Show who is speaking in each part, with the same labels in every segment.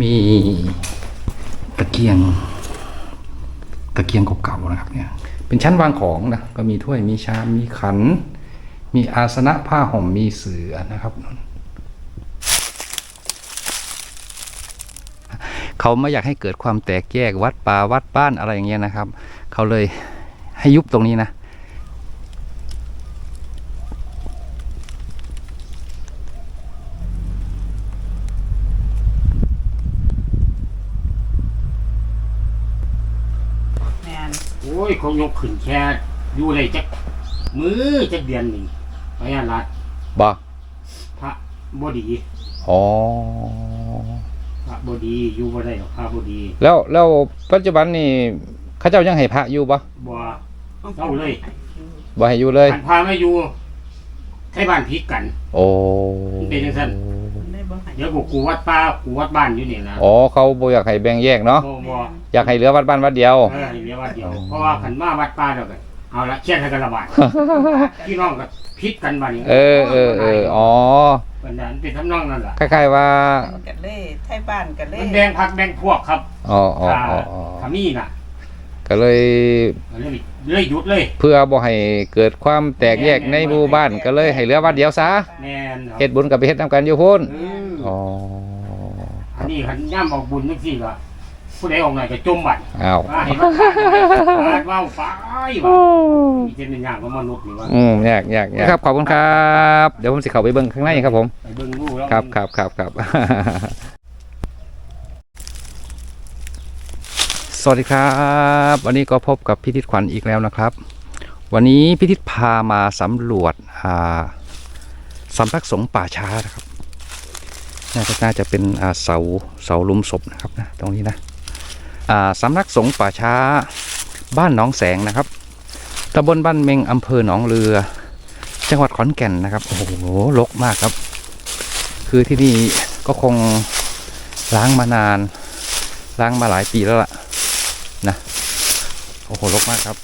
Speaker 1: มีตะเกียง ตะเกียงเก่าๆนะครับเนี่ย เป็นชั้นวางของนะ ก็มีถ้วย มีชาม มีขัน มีอาสนะผ้าห่ม มีเสือนะครับ เขาไม่อยากให้เกิดความแตกแยกวัดป่าวัดบ้านอะไรอย่างเงี้ยนะครับ เขาเลยให้ยุบตรงนี้นะ
Speaker 2: แมน
Speaker 3: โอ้ยเขายกขึ้นแค่อยู่เลยจักมือจักเดือนหนึ่งพญารัด
Speaker 1: บ่
Speaker 3: พระบดี
Speaker 1: อ๋อ
Speaker 3: พระบดีอยู่บ่ได้หรอกพระบดี
Speaker 1: แล้วแล้วปัจจุบันนี่เขาเจ้ายังให้พระอยู่บ่
Speaker 3: บ่เอาเลย
Speaker 1: บ่ให้อยู่เลย
Speaker 3: ขันพาไม่อยู่ไทบ้านพิกกัน
Speaker 1: โอ้
Speaker 3: มันเป็นจังซั่น
Speaker 2: ได้บ่ให้
Speaker 3: เดี๋ยวกูกูวัดป่ากูวัดบ้านอยู่นี่นะ
Speaker 1: อ๋อเขาบ่อยากให้แบ่งแยกเนาะ
Speaker 3: บ่บ่
Speaker 1: อยากให้เหลือวัดบ้านวัดเดียว
Speaker 3: เออเดี๋ยววัดเดียวเพราะว่าขันมาวัดป่าเดียวกันเอาละเครียดให้กันระบาดพี่น้องก็พิษกันบัดนี้
Speaker 1: เออเออเอออ๋อ
Speaker 3: เป็นนั้นเป็นทำนองนั่นล่ะ
Speaker 1: คล้ายๆว่า
Speaker 2: กันเล่ไทยบ้านกันเล่
Speaker 3: มันแบ่งพักแบ่งพวกครับ
Speaker 1: อ๋ออ๋อ
Speaker 3: ถ้า
Speaker 1: อ๋ออ๋อ
Speaker 3: ถ้ามีน่ะ
Speaker 1: ก็เลย
Speaker 3: เลยเลยหยุดเลย
Speaker 1: เพื่อบ่ให้เกิดความแตกแยกในหมู่บ้านก็เลยให้เหลือวัดเดียวซะ
Speaker 3: แม่นครับ
Speaker 1: เฮ็ดบุญกับไปเฮ็ดนำกันอยู่พุ่น
Speaker 3: เออ
Speaker 1: อ๋อ
Speaker 3: อันนี้ขันย่ำออกบุญจังซี่ก็ผู้ใดออกหน่อยก็จมบัด
Speaker 1: อ้าว
Speaker 3: ว่าเห็นมันขาดว่าเว้าไปว่าอีเจนเป็นอย่างของมนุษย์นี่ว่า
Speaker 1: อืมยากยากยากครับขอบคุณครับ เดี๋ยวผมสิเข้าไปเบิ่งข้างในครับผม
Speaker 3: ไปเบิ่งลูกแล้ว
Speaker 1: ครับครับครับครับสวัสดีครับ วันนี้ก็พบกับพิทิศขวัญอีกแล้วนะครับ วันนี้พิทิศพามาสำรวจอ่าสำนักสงฆ์ป่าช้านะครับ น่าจะเป็นเสาเสาหลุมศพนะครับนะตรงนี้นะสำนักสงฆ์ป่าช้าบ้านหนองแสงนะครับตำบลบ้านเมงอำเภอหนองเรือ จังหวัดขอนแก่นนะครับโอ้โหรกมากครับ คือที่นี่ก็คงล้างมานาน ล้างมาหลายปีแล้วล่ะนะโอ้โหรกมากครับ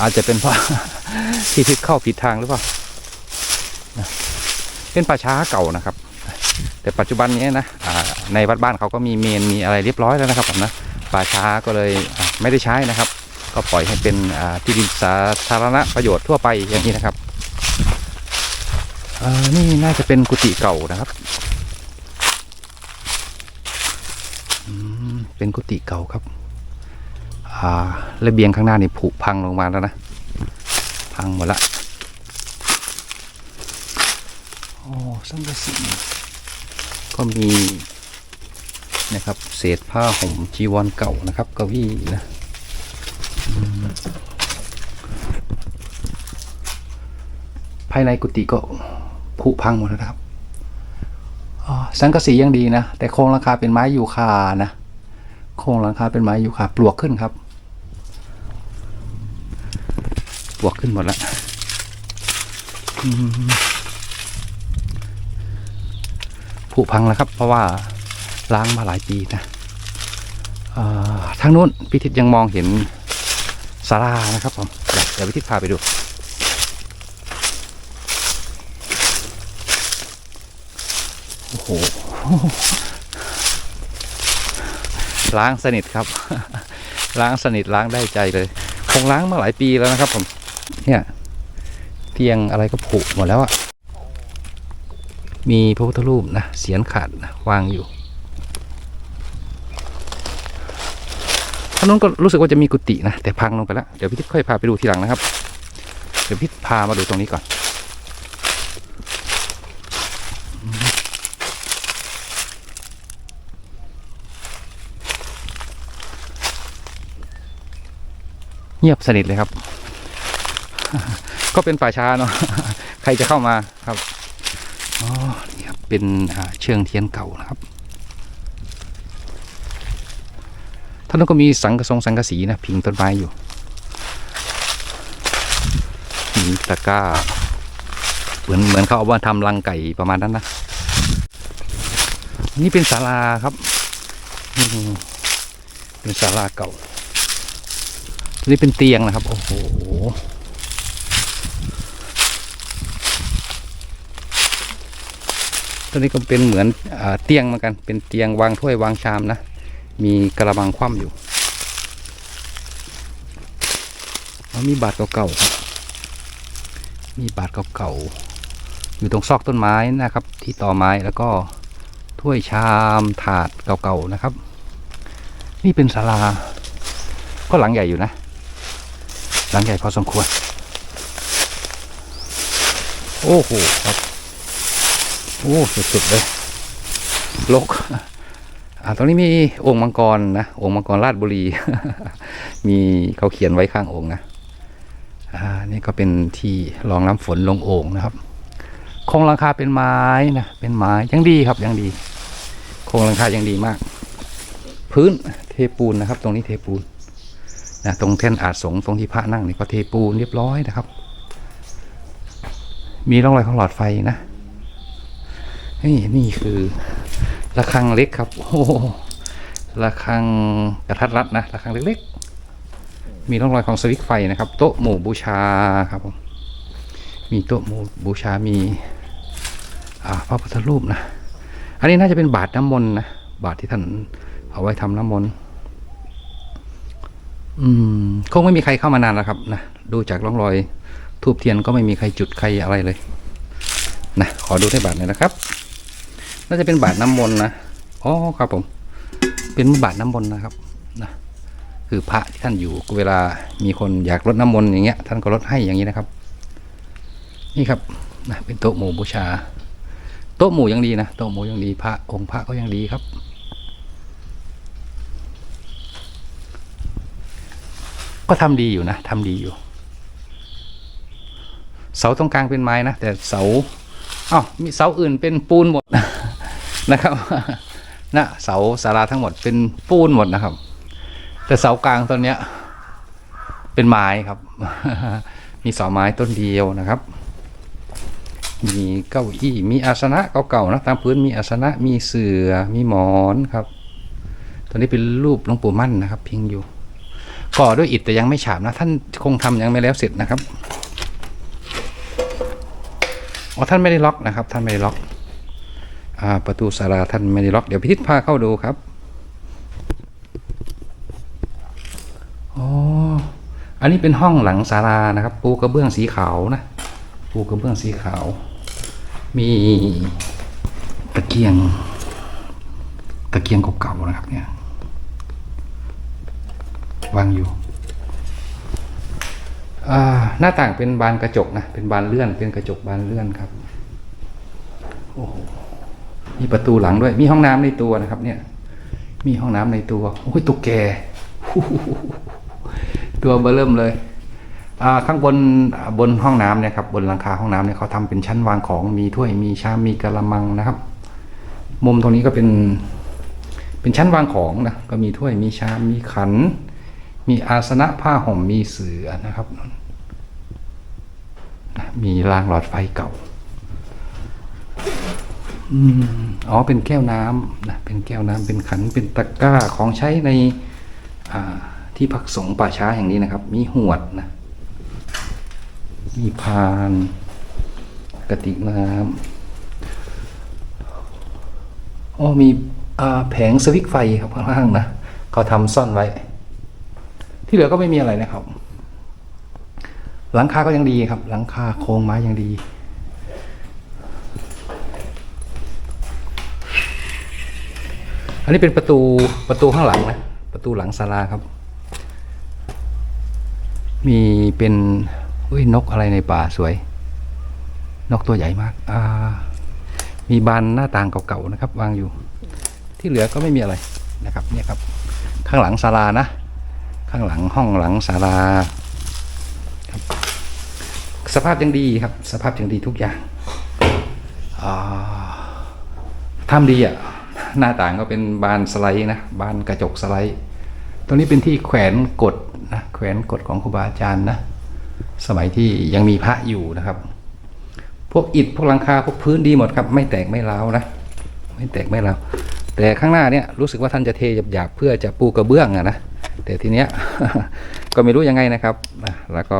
Speaker 1: อาจจะเป็นเพราะที่ทิศเข้าผิดทางหรือเปล่าเป็นป่าช้าเก่านะครับ แต่ปัจจุบันนี้นะในวัดบ้านเขาก็มีเมนมีอะไรเรียบร้อยแล้วนะครับผมนะป่าช้าก็เลยไม่ได้ใช้นะครับ ก็ปล่อยให้เป็นที่ดินสาธารณประโยชน์ทั่วไปอย่างนี้นะครับนี่น่าจะเป็นกุฏิเก่านะครับเป็นกุฏิเก่าครับอ่าระเบียงข้างหน้านี่ผุพังลงมาแล้วนะ พังหมดละ โอ้สังกะสี ก็มีนะครับ เศษผ้าห่มจีวรเก่านะครับเก้าอี้นะภายในกุฏิก็ผุพังหมดแล้วนะครับสังกะสียังดีนะ แต่โครงหลังคาเป็นไม้ยูคานะ โครงหลังคาเป็นไม้ยูคาปลวกขึ้นครับ ปลวกขึ้นหมดแล้วอืม ผุพังแล้วครับ เพราะว่าล้างมาหลายปีนะทางนู้นพิทิศยังมองเห็นศาลานะครับผมเดี๋ยวเดี๋ยวพิทิศพาไปดูโอ้โหล้างสนิทครับ ล้างสนิทล้างได้ใจเลย คงล้างมาหลายปีแล้วนะครับผมเนี่ยเตียงอะไรก็ผุหมดแล้วอะ มีพระพุทธรูปนะเสียนขาดนะวางอยู่ทางนู้นก็รู้สึกว่าจะมีกุฏินะแต่พังลงไปแล้วเดี๋ยวพี่ทิศค่อยพาไปดูทีหลังนะครับ เดี๋ยวพี่พามาดูตรงนี้ก่อนเงียบสนิทเลยครับ ก็เป็นป่าช้าเนาะใครจะเข้ามาครับ อ๋อนี่ครับเป็นเชิงเทียนเก่านะครับท่านก็มีสังกะสงสังกะสีนะพิงต้นไม้อยู่มีตะกร้าเหมือนเหมือนเขาเอามาทำรังไก่ประมาณนั้นนะนี่เป็นศาลาครับเป็นศาลาเก่านี่เป็นเตียงนะครับ โอ้โห ตัวนี้ก็เป็นเหมือนอเตียงเหมือนกัน เป็นเตียงวางถ้วยวางชามนะ มีกระบังคว่ำอยู่แล้วมีบาทเก่าๆครับ มีบาทเก่าๆ อยู่ตรงซอกต้นไม้นะครับ ที่ต่อไม้แล้วก็ถ้วยชามถาดเก่าๆนะครับ นี่เป็นศาลา ก็หลังใหญ่อยู่นะ หลังใหญ่พอสมควร โอ้โหครับ โอ้สุดๆเลยลกอ่าตรงนี้มีองค์มังกรนะองค์มังกรราชบุรี มีเขาเขียนไว้ข้างองค์นะอ่านี่ก็เป็นที่รองน้ำฝนลงโอ่งนะครับโครงหลังคาเป็นไม้นะเป็นไม้ยังดีครับยังดีโครงหลังคายังดีมาก พื้นเทปูนนะครับ ตรงนี้เทปูนนะตรงแท่นอาจสงตรงที่พระนั่งนี่ก็เทปูนเรียบร้อยนะครับ มีร่องรอยของหลอดไฟนะ นี่นี่คือระฆังเล็กครับ โอ้โหระฆังกระทัดรัดนะระฆังเล็กๆ มีร่องรอยของสวิตไฟนะครับ โต๊ะหมู่บูชาครับผมมีโต๊ะหมู่บูชามีพระพุทธรูปนะ อันนี้น่าจะเป็นบาทน้ำมนต์นะ บาทที่ท่านเอาไว้ทำน้ำมนต์อืมคงไม่มีใครเข้ามานานแล้วครับนะดูจากร่องรอยทูบเทียนก็ไม่มีใครจุดใครอะไรเลยนะขอดูในบาทหน่อยนะครับ น่าจะเป็นบาทน้ำมนต์นะอ๋อครับผม เป็นบาทน้ำมนต์นะครับนะคือพระที่ท่านอยู่เวลามีคนอยากรดน้ำมนต์อย่างเงี้ยท่านก็รดให้อย่างนี้นะครับ นี่ครับนะเป็นโต๊ะหมู่บูชา โต๊ะหมู่ยังดีนะโต๊ะหมู่ยังดีพระองค์พระก็ยังดีครับก็ทำดีอยู่นะทำดีอยู่ เสาตรงกลางเป็นไม้นะ แต่เสาอ้าวมีเสาอื่นเป็นปูนหมด นะครับนะเสาศาลาทั้งหมดเป็นปูนหมดนะครับ แต่เสากลางต้นเนี้ย เป็นไม้ครับ มีเสาไม้ต้นเดียวนะครับ มีเก้าอี้มีอาสนะเก่าๆนะตามพื้นมีอาสนะมีเสือ่อมีหมอนครับตัวนี้เป็นรูปหลวงปู่มั่นนะครับ พิงอยู่ก่อด้วยอิฐแต่ยังไม่ฉาบนะ ท่านคงทำยังไม่แล้วเสร็จนะครับอ๋อท่านไม่ได้ล็อกนะครับ ท่านไม่ได้ล็อก ประตูศาลาท่านไม่ได้ล็อกเดี๋ยวพิทิศพาเข้าดูครับอ๋ออันนี้เป็นห้องหลังศาลานะครับปูกระเบื้องสีขาวนะปูกระเบื้องสีขาว มีตะเกียง ตะเกียงเก่าๆนะครับเนี่ยวางอยู่หน้าต่างเป็นบานกระจกนะ เป็นบานเลื่อน เป็นกระจกบานเลื่อนครับ โอ้โห มีประตูหลังด้วย มีห้องน้ำในตัวนะครับ เนี่ย มีห้องน้ำในตัวโอ้ยตุ๊กแกตัวเบอเริ่มเลยอ่าข้างบนบนห้องน้ำเนี่ยครับบนหลังคาห้องน้ำเนี่ยเขาทำเป็นชั้นวางของมีถ้วยมีชามมีกระมังนะครับ มุมตรงนี้ก็เป็น เป็นชั้นวางของนะก็มีถ้วยมีชามมีขัน มีอาสนะผ้าห่มมีเสือนะครับมีรางหลอดไฟเก่า อืมอ๋อเป็นแก้วน้ำนะเป็นแก้วน้ำเป็นขันเป็นตะกร้าของใช้ในที่พักสงฆ์ป่าช้าแห่งนี้นะครับ มีหวดนะมีพานกระติกน้ำอ๋อมีอแผงสวิตช์ไฟครับข้างล่างนะเขาทำซ่อนไว้ ที่เหลือก็ไม่มีอะไรนะครับ หลังคาก็ยังดีครับ หลังคาโครงไม้ยังดี อันนี้เป็นประตูประตูข้างหลังนะประตูหลังศาลาครับ มีเป็นอุ้ยนกอะไรในป่าสวย นกตัวใหญ่มากอ่ามีบานหน้าต่างเก่าๆนะครับ วางอยู่ ที่เหลือก็ไม่มีอะไรนะครับเนี่ยครับ ข้างหลังศาลานะ ข้างหลังห้องหลังศาลาครับสภาพยังดีครับ สภาพยังดีทุกอย่างาทำดีอะ หน้าต่างก็เป็นบานสไลด์นะบานกระจกสไลด์ตรงนี้เป็นที่แขวนกฎนะแขวนกฎของครูบาอาจารย์นะสมัยที่ยังมีพระอยู่นะครับ พวกอิฐพวกหลังคาพวกพื้นดีหมดครับ ไม่แตกไม่ร้าวนะไม่แตกไม่ร้าวแต่ข้างหน้าเนี่ยรู้สึกว่าท่านจะเทหยาบๆเพื่อจะปูกระเบื้องอะนะแต่ทีเนี้ยก็ไม่รู้ยังไงนะครับอะแล้วก็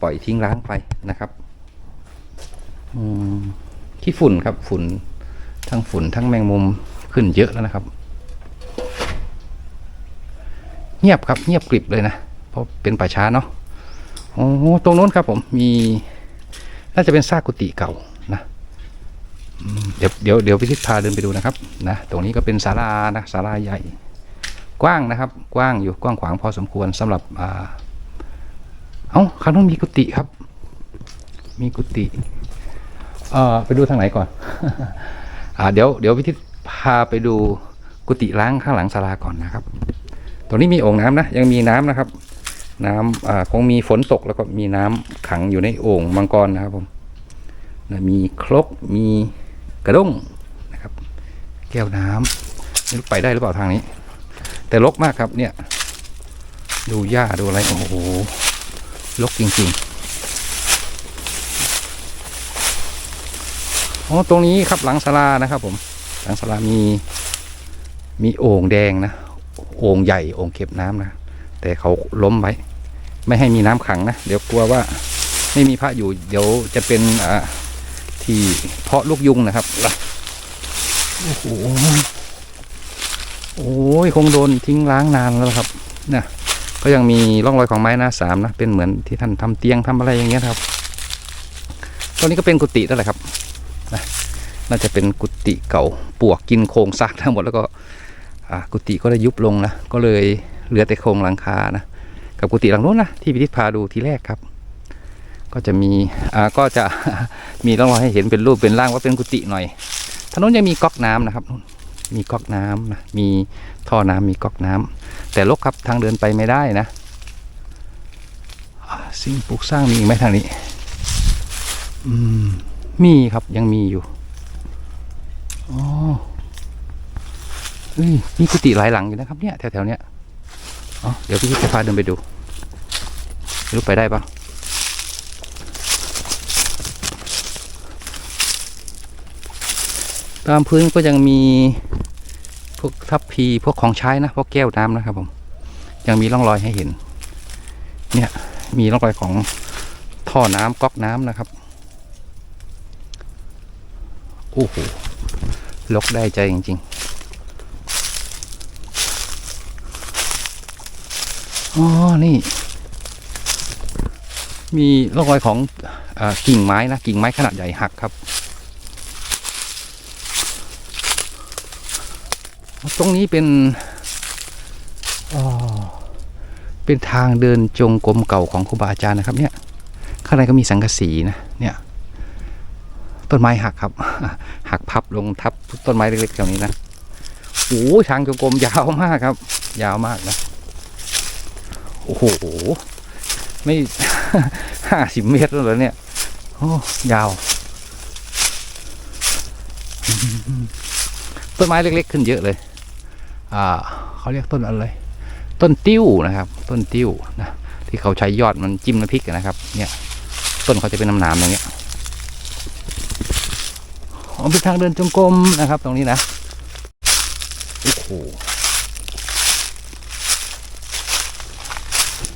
Speaker 1: ปล่อยทิ้งร้างไปนะครับอืมขี้ฝุ่นครับฝุ่น ทั้งฝุ่นทั้งแมงมุมขึ้นเยอะแล้วนะครับ เงียบครับเงียบกริบเลยนะ เพราะเป็นป่าช้าเนาะโอ้ตรงโน้นครับผมมี น่าจะเป็นซากกุฏิเก่านะเดี๋ยวเดี๋ยวเดี๋ยวพิชิตพาเดินไปดูนะครับนะตรงนี้ก็เป็นศาลานะศาลาใหญ่ กว้างนะครับ กว้างอยู่กว้างขวางพอสมควรสำหรับอ่าเอ้าข้างนู้นมีกุฏิครับ มีกุฏิเอ่อไปดูทางไหนก่อน เดี๋ยวเดี๋ยวพิชิพาไปดูกุฏิล้างข้างหลังศาลาก่อนนะครับ ตรงนี้มีโอ่งน้ำนะ ยังมีน้ำนะครับ น้ำคงมีฝนตกแล้วก็มีน้ำขังอยู่ในโอ่งมังกรนะครับผมมีครกมีกระด้งนะครับ แก้วน้ำไม่รู้ไปได้หรือเปล่าทางนี้ แต่รกมากครับเนี่ย ดูหญ้าดูอะไรโอ้โหรกจริงๆ อ๋อตรงนี้ครับหลังศาลานะครับ ผม หลังศาลามีมีโอ่งแดงนะโอ่งใหญ่โอ่งเก็บน้ำนะแต่เขาล้มไว้ ไม่ให้มีน้ำขังนะเดี๋ยวกลัวว่าไม่มีพระอยู่ เดี๋ยวจะเป็นอ่าที่เพาะลูกยุงนะครับโอ้โหโอ้ยคงโดนทิ้งล้างนานแล้วครับนะก็ยังมีร่องรอยของไม้หน้าสามนะเป็นเหมือนที่ท่านทำเตียงทำอะไรอย่างเงี้ยครับตอนนี้ก็เป็นกุฏินั่นแหละครับ นะน่าจะเป็นกุฏิเก่าปวกกินโครงสร้างทั้งหมดแล้วก็กุฏิก็ได้ยุบลงนะก็เลยเหลือแต่โครงหลังคานะกับกุฏิหลังนู้นนะที่พิทิศพาดูทีแรกครับ ก็จะมีอ่าก็จะมีร่องรอยให้เห็นเป็นรูปเป็นร่างว่าเป็นกุฏิหน่อยทางนู้นยังมีก๊อกน้ำนะครับมีก๊อกน้ำนะมีท่อน้ำมีก๊อกน้ำแต่ลกครับทางเดินไปไม่ได้นะสิ่งปลูกสร้างมีอีกไหมทางนี้ อืม มีครับยังมีอยู่อ๋อเฮ้ยมีกุฏิหลายหลังอยู่นะครับเนี่ยแถวๆเนี้ยอ๋อเดี๋ยวพี่จะพาเดินไปดูรู้ไปได้ปะตามพื้นก็ยังมีพวกทัพพีพวกของใช้นะพวกแก้วน้ำนะครับผม ยังมีร่องรอยให้เห็น เนี่ยมีร่องรอยของท่อน้ำก๊อกน้ำนะครับ โอ้โหลกได้ใจจริงๆ อ๋อ นี่ มีร่องรอยของอกิ่งไม้นะ กิ่งไม้ขนาดใหญ่หักครับ ตรงนี้เป็นอ๋อเป็นทางเดินจงกรมเก่าของครูบาอาจารย์นะครับ เนี่ย ข้างในก็มีสังกะสีนะ เนี่ย ต้นไม้หักครับ หักพับลงทับต้นไม้เล็กๆแถวนี้นะโอ้ยทางจงกรมยาวมากครับ ยาวมากนะโอ้โหไม่ห้าสิบเมตรแล้วเหรอเนี่ยโอ้ยาว ต้นไม้เล็ก ๆ ขึ้นเยอะเลย อ่าเขาเรียกต้นอะไร ต้นติ้วนะครับ ต้นติ้วนะที่เขาใช้ยอดมันจิ้มน้ำพริกนะครับ เนี่ย ต้นเขาจะเป็นน้ำหนามอย่างเงี้ย อ๋อเป็นทางเดินจงกรมนะครับ ตรงนี้นะโอ้โห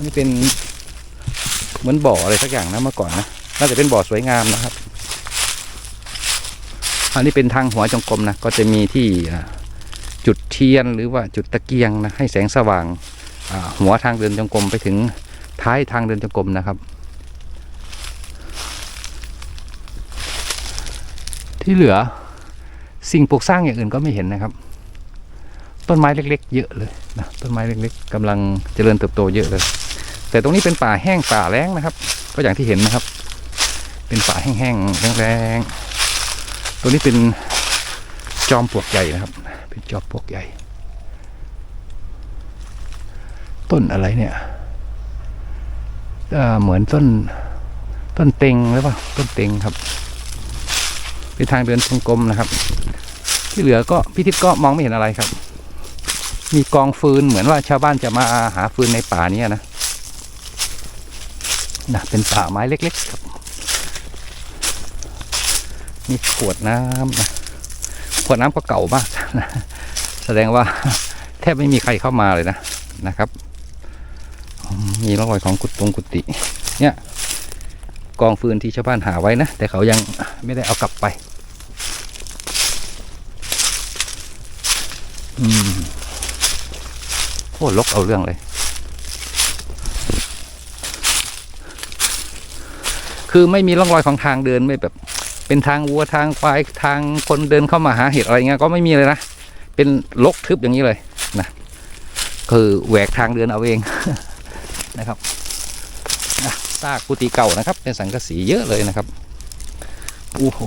Speaker 1: นี่เป็นเหมือนบ่ออะไรสักอย่างนะเมื่อก่อนนะน่าจะเป็นบ่อสวยงามนะครับ อันนี้เป็นทางหัวจงกรมนะก็จะมีที่จุดเทียนหรือว่าจุดตะเกียงนะให้แสงสว่างหัวทางเดินจงกรมไปถึงท้ายทางเดินจงกรมนะครับ ที่เหลือสิ่งปลูกสร้างอย่างอื่นก็ไม่เห็นนะครับ ต้นไม้เล็ก ๆ เยอะเลยนะต้นไม้เล็ก ๆกำลังเจริญเติบโตเยอะเลย แต่ตรงนี้เป็นป่าแห้งป่าแล้งนะครับ ก็อย่างที่เห็นนะครับ เป็นป่าแห้งๆแรงๆตัวนี้เป็นจอมปลวกใหญ่นะครับ เป็นจอมปลวกใหญ่ ต้นอะไรเนี่ยเหมือนต้นต้นเต็งหรือเปล่าต้นเต็งครับ เป็นทางเดินจงกรมนะครับ ที่เหลือก็พิทิศก็มองไม่เห็นอะไรครับ มีกองฟืนเหมือนว่าชาวบ้านจะมาหาฟืนในป่าเนี้นะนะเป็นป่าไม้เล็ก ๆ ครับ มีขวดน้ำนะขวดน้ำก็เก่ามากนะแสดงว่าแทบไม่มีใครเข้ามาเลยนะนะครับ มีร่องรอยของกุฏิงกุฏิเนี่ยกองฟืนที่ชาวบ้านหาไว้นะ แต่เขายังไม่ได้เอากลับไป อืมโอ้ลกเอาเรื่องเลย คือไม่มีร่องรอยของทางเดินไม่แบบ เป็นทางวัวทางควายทางคนเดินเข้ามาหาเห็ดอะไรเงี้ยก็ไม่มีเลยนะ เป็นลกทึบอย่างนี้เลยนะ คือแหวกทางเดินเอาเองนะครับนะซากกุฏิเก่านะครับ เป็นสังกะสีเยอะเลยนะครับโอ้โห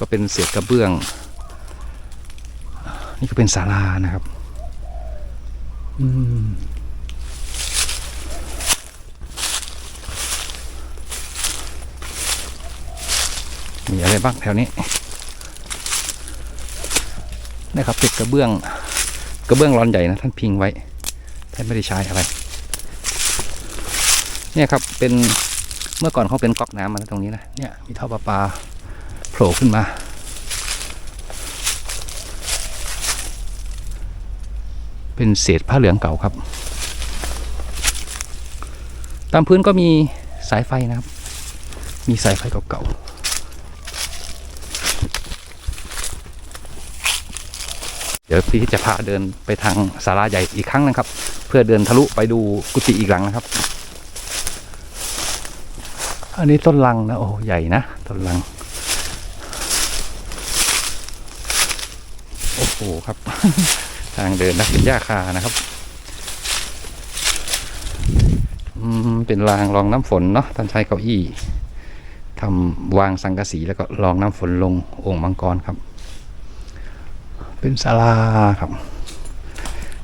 Speaker 1: ก็เป็นเศษกระเบื้อง นี่ก็เป็นศาลานะครับ อืมมีอะไรบ้างแถวนี้นะครับเป็นกระเบื้องกระเบื้องร้อนใหญ่นะท่านพิงไว้ ท่านไม่ได้ใช้อะไร เนี่ยครับเป็นเมื่อก่อนเขาเป็นก๊อกน้ำมาแล้วตรงนี้นะเนี่ยมีท่อประปาโผล่ขึ้นมา เป็นเศษผ้าเหลืองเก่าครับ ตามพื้นก็มีสายไฟนะครับ มีสายไฟเก่าๆเดี๋ยวพี่จะพาเดินไปทางศาลาใหญ่อีกครั้งนะครับ เพื่อเดินทะลุไปดูกุฏิอีกหลังนะครับ อันนี้ต้นลังนะโอ้ใหญ่นะต้นลัง โอ้โหครับ ทางเดินนะเป็นหญ้าคานะครับอืมเป็นรางรองน้ำฝนเนาะท่านใช้เก้าอี้ทำวางสังกะสีแล้วก็รองน้ำฝนลงโอ่งมังกรครับ เป็นศาลาครับ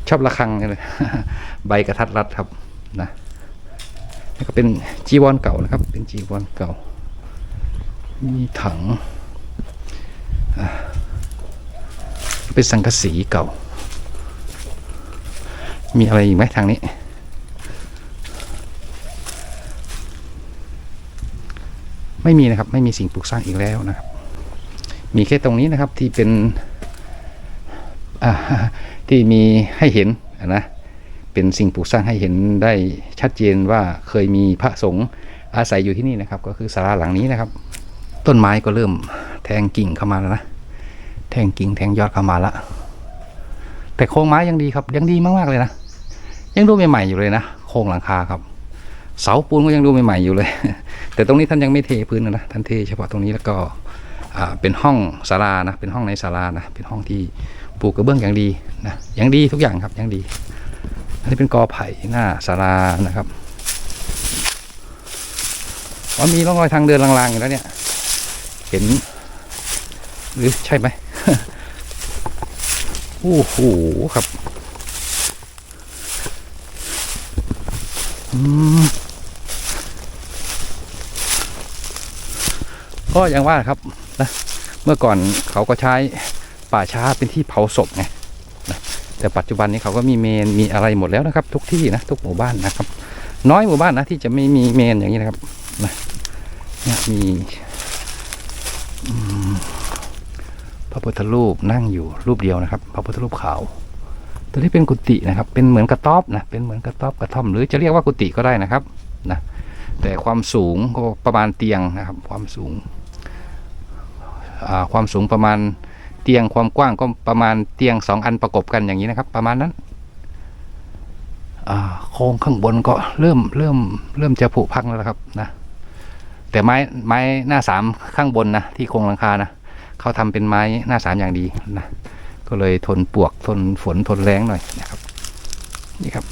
Speaker 1: ชอบระฆังเลยใบกระทัดรัดครับนะนี่ก็เป็นจีวรเก่านะครับ เป็นจีวรเก่า มีถัง เป็นสังกะสีเก่า มีอะไรอีกไหมทางนี้ ไม่มีนะครับ ไม่มีสิ่งปลูกสร้างอีกแล้วนะครับ มีแค่ตรงนี้นะครับที่เป็นที่มีให้เห็นนะเป็นสิ่งปลูกสร้างให้เห็นได้ชัดเจนว่าเคยมีพระสงฆ์อาศัยอยู่ที่นี่นะครับ ก็คือศาลาหลังนี้นะครับ ต้นไม้ก็เริ่มแทงกิ่งเข้ามาแล้วนะแทงกิ่งแทงยอดเข้ามาละแต่โครงไม้ยังดีครับยังดีมากๆเลยนะ ยังดูใหม่ๆอยู่เลยนะโครงหลังคาครับ เสาปูนก็ยังดูใหม่ๆอยู่เลย แต่ตรงนี้ท่านยังไม่เทพื้นนะท่านเทเฉพาะตรงนี้แล้วก็เป็นห้องศาลานะเป็นห้องในศาลานะเป็นห้องที่ปลูกกระเบื้องอย่างดีนะอย่างดีทุกอย่างครับอย่างดีอันนี้เป็นกอไผ่หน้าศาลานะครับว่ามีร่องรอยทางเดินลางๆอยู่แล้วเนี่ย เห็น หรือใช่ไหมโอ้โหครับอืม ก็อย่างว่าครับนะเมื่อก่อนเขาก็ใช้ป่าช้าเป็นที่เผาศพไงนะแต่ปัจจุบันนี้เขาก็มีเมนมีอะไรหมดแล้วนะครับ ทุกที่นะทุกหมู่บ้านนะครับ น้อยหมู่บ้านนะที่จะไม่มีเมนอย่างนี้นะครับนะนี่ยมีพระพุทธรูปนั่งอยู่รูปเดียวนะครับ พระพุทธรูปขาว ตัวนี้เป็นกุฏินะครับ เป็นเหมือนกระต๊อบนะ เป็นเหมือนกระต๊อบกระท่อม หรือจะเรียกว่ากุฏิก็ได้นะครับนะ แต่ความสูงก็ประมาณเตียงนะครับ ความสูง ความสูงประมาณเตียงความกว้างก็ประมาณเตียงสองอันประกบกันอย่างนี้นะครับ ประมาณนั้นโครงข้างบนก็เริ่มเริ่มเริ่มจะผุพังแล้วครับนะ แต่ไม้ไม้หน้าสามข้างบนนะที่โครงหลังคานะเขาทำเป็นไม้หน้าสามอย่างดีนะ ก็เลยทนปวกทนฝนทนแรงหน่อยนะครับ นี่ครับ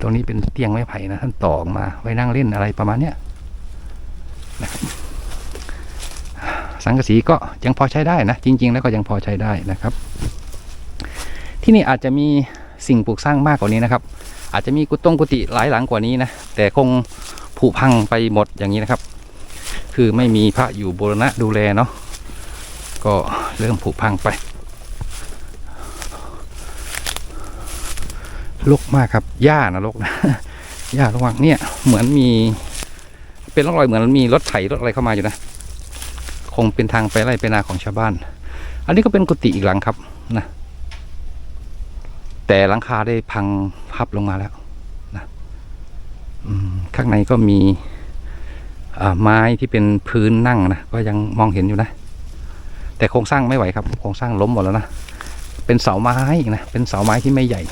Speaker 1: ตรงนี้เป็นเตียงไม้ไผ่นะท่านต่อกมาไว้นั่งเล่นอะไรประมาณเนี้ยนะครับสังกะสีก็ยังพอใช้ได้นะ จริง ๆ แล้วก็ยังพอใช้ได้นะครับ ที่นี่อาจจะมีสิ่งปลูกสร้างมากกว่านี้นะครับ อาจจะมีกุตงกุฏิหลายหลังกว่านี้นะแต่คงผุพังไปหมดอย่างนี้นะครับ คือไม่มีพระอยู่บูรณะดูแลเนาะก็ เริ่มผุพังไปลกมากครับหญ้านะลกนะหญ้าระวังเนี่ย เหมือนมี เป็นร่องรอยเหมือนมีรถไถรถอะไรเข้ามาอยู่นะ คงเป็นทางไปไร่ไปนาของชาวบ้าน อันนี้ก็เป็นกุฏิอีกหลังครับนะ แต่หลังคาได้พังพับลงมาแล้วนะข้างในก็มีไม้ที่เป็นพื้นนั่งนะก็ยังมองเห็นอยู่นะ แต่โครงสร้างไม่ไหวครับ โครงสร้างล้มหมดแล้วนะ เป็นเสาไม้อีกนะ เป็นเสาไม้ที่ไม่ใหญ่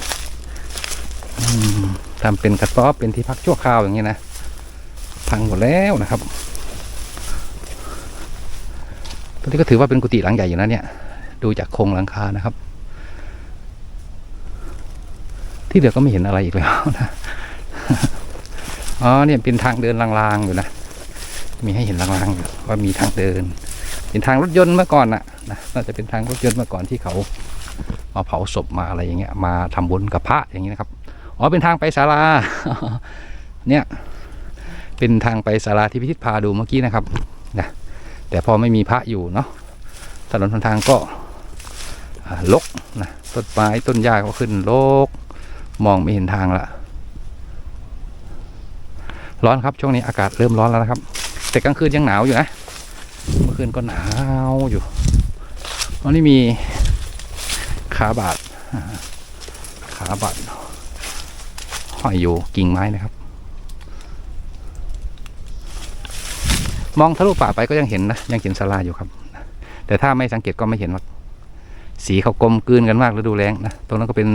Speaker 1: ทำเป็นกระต๊อบเป็นที่พักชั่วคราวอย่างนี้นะพังหมดแล้วนะครับตัวนี้ก็ถือว่าเป็นกุฏิหลังใหญ่อยู่นะเนี่ย ดูจากโครงหลังคานะครับ ที่เหลือก็ไม่เห็นอะไรอีกแล้วนะอ๋อเนี่ยเป็นทางเดินลางๆอยู่นะ มีให้เห็นลางๆอยู่ว่ามีทางเดิน เป็นทางรถยนต์เมื่อก่อนน่ะนะน่าจะเป็นทางรถยนต์เมื่อก่อนที่เขามาเผาศพมาอะไรอย่างเงี้ยมาทำบุญกับพระอย่างนี้นะครับอ๋อเป็นทางไปศาลาเนี่ยเป็นทางไปศาลาที่พิทิศพาดูเมื่อกี้นะครับนะแต่พอไม่มีพระอยู่เนาะถนนหนทางก็ลกนะต้นไม้ต้นหญ้าก็ขึ้นลก มองไม่เห็นทางละร้อนครับช่วงนี้อากาศเริ่มร้อนแล้วนะครับ แต่กลางคืนยังหนาวอยู่นะ เมื่อคืนก็หนาวอยู่วันนี้มีขาบาดขาบาดห้อยอยู่กิ่งไม้นะครับ มองทะลุป่าไปก็ยังเห็นนะยังเห็นศาลาอยู่ครับ แต่ถ้าไม่สังเกตก็ไม่เห็นว่าสีเขากลมกลืนกันมากฤดูแล้งนะตรงนั้นก็เป็น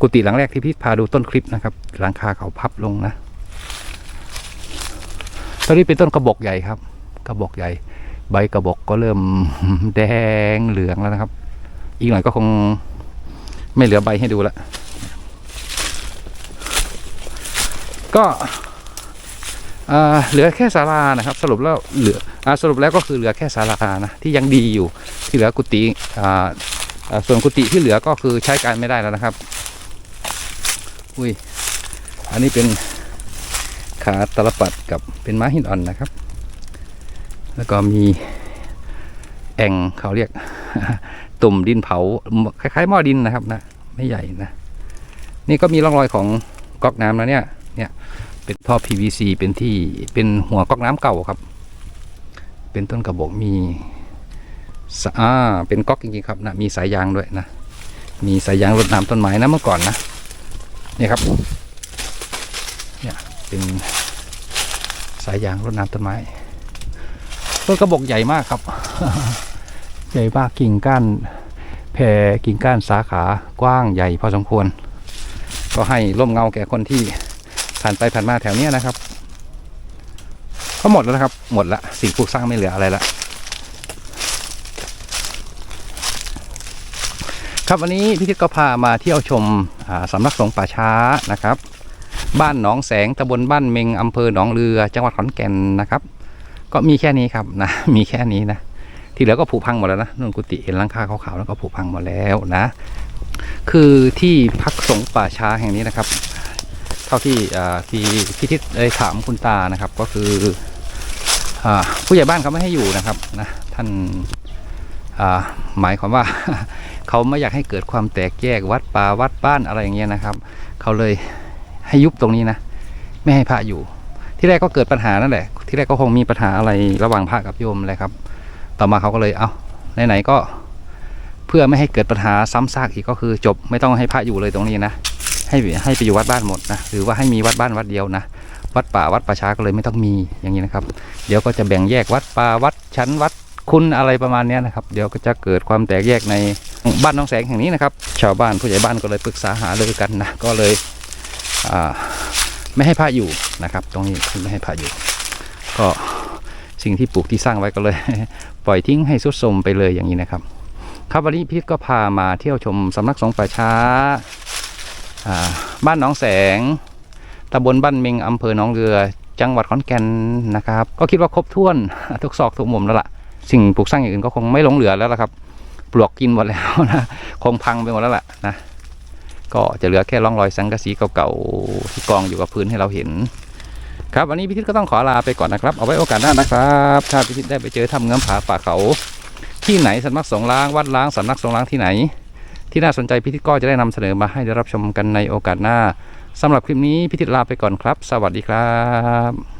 Speaker 1: กุฏิหลังแรกที่พี่พาดูต้นคลิปนะครับ หลังคาเขาพับลงนะตอนนี้เป็นต้นกระบอกใหญ่ครับ กระบอกใหญ่ ใบกระบอกก็เริ่มแดงเหลืองแล้วนะครับ อีกหน่อยก็คงไม่เหลือใบให้ดูแล้วก็เหลือแค่ศาลานะครับ สรุปแล้วเหลืออสรุปแล้วก็คือเหลือแค่ศาลานะที่ยังดีอยู่ที่เหลือกุฏิส่วนกุฏิที่เหลือก็คือใช้การไม่ได้แล้วนะครับ อุ้ยอันนี้เป็นขาตลปัดกับเป็นไม้หินอ่อนนะครับ แล้วก็มีแอ่งเขาเรียก ตุ่มดินเผาคล้ายๆหม้อดินนะครับนะไม่ใหญ่นะ นี่ก็มีร่องรอยของก๊อกน้ำแล้วเนี่ยเนี่ยเป็นท่อ PVC เป็นที่เป็นหัวก๊อกน้ำเก่าครับ เป็นต้นกระบอกมีสอ่าเป็นก๊อกจริงๆครับนะมีสายยางด้วยนะ มีสายยางรดน้ำต้นไม้นะเมื่อก่อนนะนี่ครับเนี่ยเป็นสายยางรดน้ำต้นไม้ ต้นกระบอกใหญ่มากครับ ใหญ่มากกิ่งก้านแผ่กิ่งก้านสาขากว้างใหญ่พอสมควร ก็ให้ร่มเงาแก่คนที่ผ่านไปผ่านมาแถวเนี้ยนะครับก็หมดแล้วนะครับ หมดละสิ่งปลูกสร้างไม่เหลืออะไรละครับวันนี้พี่ทิศก็พามาเที่ยวชมสำนักสงฆ์ป่าช้านะครับ บ้านหนองแสงตำบลบ้านเมงอำเภอหนองเรือ จังหวัดขอนแก่นนะครับ ก็มีแค่นี้ครับนะ มีแค่นี้นะ ที่เหลือก็ผุพังหมดแล้วนะนุ่นกุฏิเห็นลังคาขาวๆแล้วก็ผุพังหมดแล้วนะ คือที่พักสงฆ์ป่าช้าแห่งนี้นะครับ เท่าที่ที่พิทิศได้ถามคุณตานะครับ ก็คืออผู้ใหญ่บ้านเขาไม่ให้อยู่นะครับนะท่านาหมายความว่าเขาไม่อยากให้เกิดความแตกแยกวัดป่าวัดบ้านอะไรอย่างเงี้ยนะครับ เขาเลยให้ยุบตรงนี้นะ ไม่ให้พระอยู่ ที่แรกก็เกิดปัญหานั่นแหละ ที่แรกก็คงมีปัญหาอะไรระหว่างพระกับโยมอะไรครับ ต่อมาเขาก็เลยเอาไหนๆก็เพื่อไม่ให้เกิดปัญหาซ้ำซากอีกก็คือจบไม่ต้องให้พระอยู่เลยตรงนี้นะ ให้ให้ไปอยู่วัดบ้านหมดนะหรือว่าให้มีวัดบ้านวัดเดียวนะ วัดป่าวัดป่าชาก็เลยไม่ต้องมีอย่างนี้นะครับ เดี๋ยวก็จะแบ่งแยกวัดป่าวัดชั้นวัดคุณอะไรประมาณนี้นะครับ เดี๋ยวก็จะเกิดความแตกแยกในบ้านน้องแสงแห่งนี้นะครับ ชาวบ้านผู้ใหญ่บ้านก็เลยปรึกษาหารือกันนะก็เลยอ่า ไม่ให้พระอยู่นะครับ ตรงนี้ไม่ให้พระอยู่ ก็สิ่งที่ปลูกที่สร้างไว้ก็เลย ปล่อยทิ้งให้สุดโทรมไปเลยอย่างนี้นะครับ ครับวันนี้พีทก็พามาเที่ยวชมสำนักสงฆ์ป่าช้าอ่าบ้านหนองแสงตำบลบ้านเมงอำเภอหนองเรือ จังหวัดขอนแก่นนะครับ ก็คิดว่าครบถ้วนทุกซอกทุกมุมแล้วล่ะ สิ่งปลูกสร้างอย่างอื่นก็คงไม่หลงเหลือแล้วล่ะครับ ปลวกกินหมดแล้วนะ คงพังไปหมดแล้วล่ะนะ ก็จะเหลือแค่ร่องรอยสังกะสีเก่าๆที่กองอยู่กับพื้นให้เราเห็น ครับวันนี้พิทิศก็ต้องขอลาไปก่อนนะครับ เอาไว้โอกาสหน้านะครับ ถ้าพิทิศได้ไปเจอทำเงื้อมผาป่าเขา ที่ไหนสำนักสงฆ์ล้างวัดล้างสำนักสงฆ์ล้างที่ไหน ที่น่าสนใจพิทิศก็จะได้นำเสนอมาให้ได้รับชมกันในโอกาสหน้าสำหรับคลิปนี้พิทิศลาไปก่อนครับ สวัสดีครับ